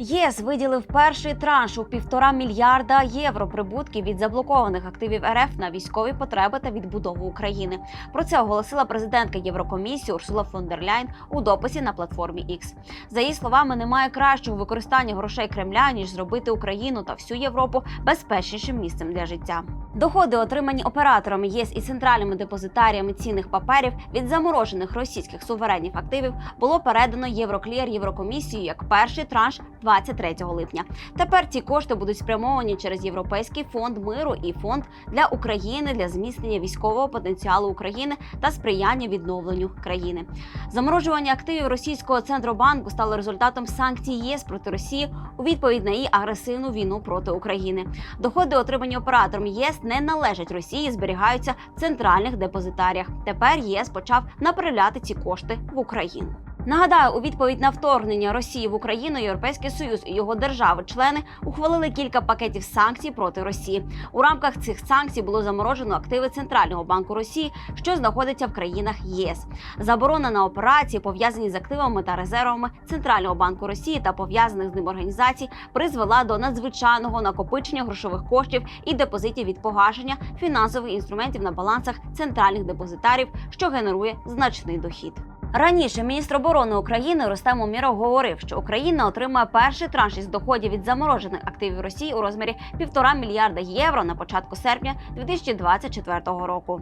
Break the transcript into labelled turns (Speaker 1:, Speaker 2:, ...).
Speaker 1: ЄС виділив перший транш у півтора мільярда євро прибутків від заблокованих активів РФ на військові потреби та відбудову України. Про це оголосила президентка Єврокомісії Урсула фон дер Ляйн у дописі на платформі X. За її словами, немає кращого використання грошей Кремля ніж зробити Україну та всю Європу безпечнішим місцем для життя. Доходи, отримані операторами ЄС і центральними депозитаріями цінних паперів від заморожених російських суверенних активів, було передано Євроклір Єврокомісію як перший транш 23 липня. Тепер ці кошти будуть спрямовані через Європейський фонд миру і фонд для України для зміцнення військового потенціалу України та сприяння відновленню країни. Заморожування активів російського центробанку стало результатом санкцій ЄС проти Росії у відповідь на її агресивну війну проти України. Доходи, отримані оператором ЄС, не належать Росії, зберігаються в центральних депозитаріях. Тепер ЄС почав направляти ці кошти в Україну. Нагадаю, у відповідь на вторгнення Росії в Україну Європейський Союз і його держави-члени ухвалили кілька пакетів санкцій проти Росії. У рамках цих санкцій було заморожено активи Центрального банку Росії, що знаходяться в країнах ЄС. Заборона на операції, пов'язані з активами та резервами Центрального банку Росії та пов'язаних з ним організацій, призвела до надзвичайного накопичення грошових коштів і депозитів від погашення фінансових інструментів на балансах центральних депозитарів, що генерує значний дохід. Раніше міністр оборони України Рустем Уміров говорив, що Україна отримає перший транш із доходів від заморожених активів Росії у розмірі півтора мільярда євро на початку серпня 2024 року.